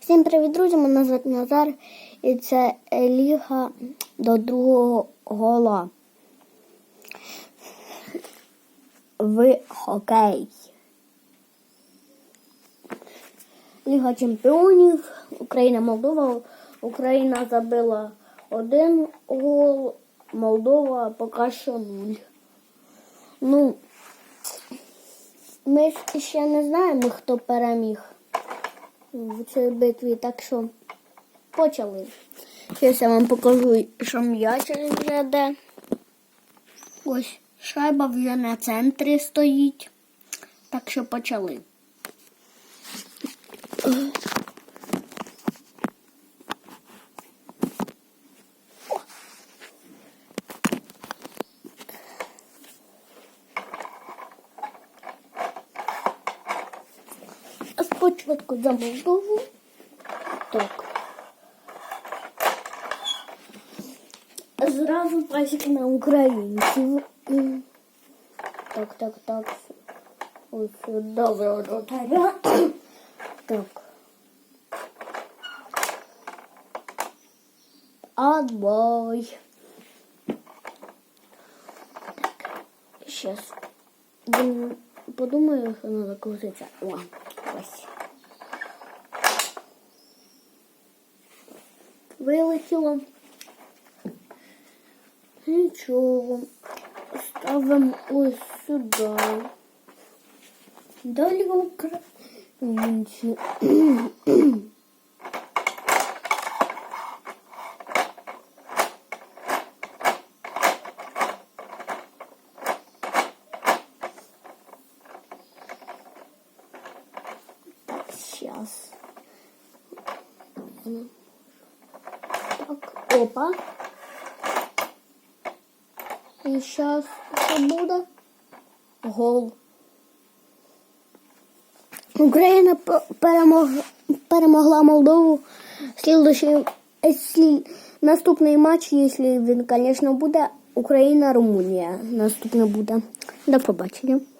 Всім привіт, друзі! Мене звати Назар і це ліга до другого гола. В хокей. Ліга чемпіонів. Україна Молдова. Україна забила один гол, Молдова поки що нуль. Ну, ми ще не знаємо, хто переміг в цій битві, так що почали. Зараз я вам покажу, що м'ячик вже де. Ось шайба вже на центрі стоїть. Так що почали. А Спочатку за Молдову. Так. Зразу пасік на українців. Так, так, так. Ось сюди воротаря. Так. Отбой. Так. Сейчас. Подумаю, що надо крутиться. О, ось. Вилетіло. Нічого. Ставимо ось сюди. Далі українці. Сейчас. Так, опа. І зараз що? Гол. Україна п- перемогла, Молдову. Слідуючий, якщо наступний матч, якщо він, звісно, буде, Україна-Румунія. Наступний буде. До побачення.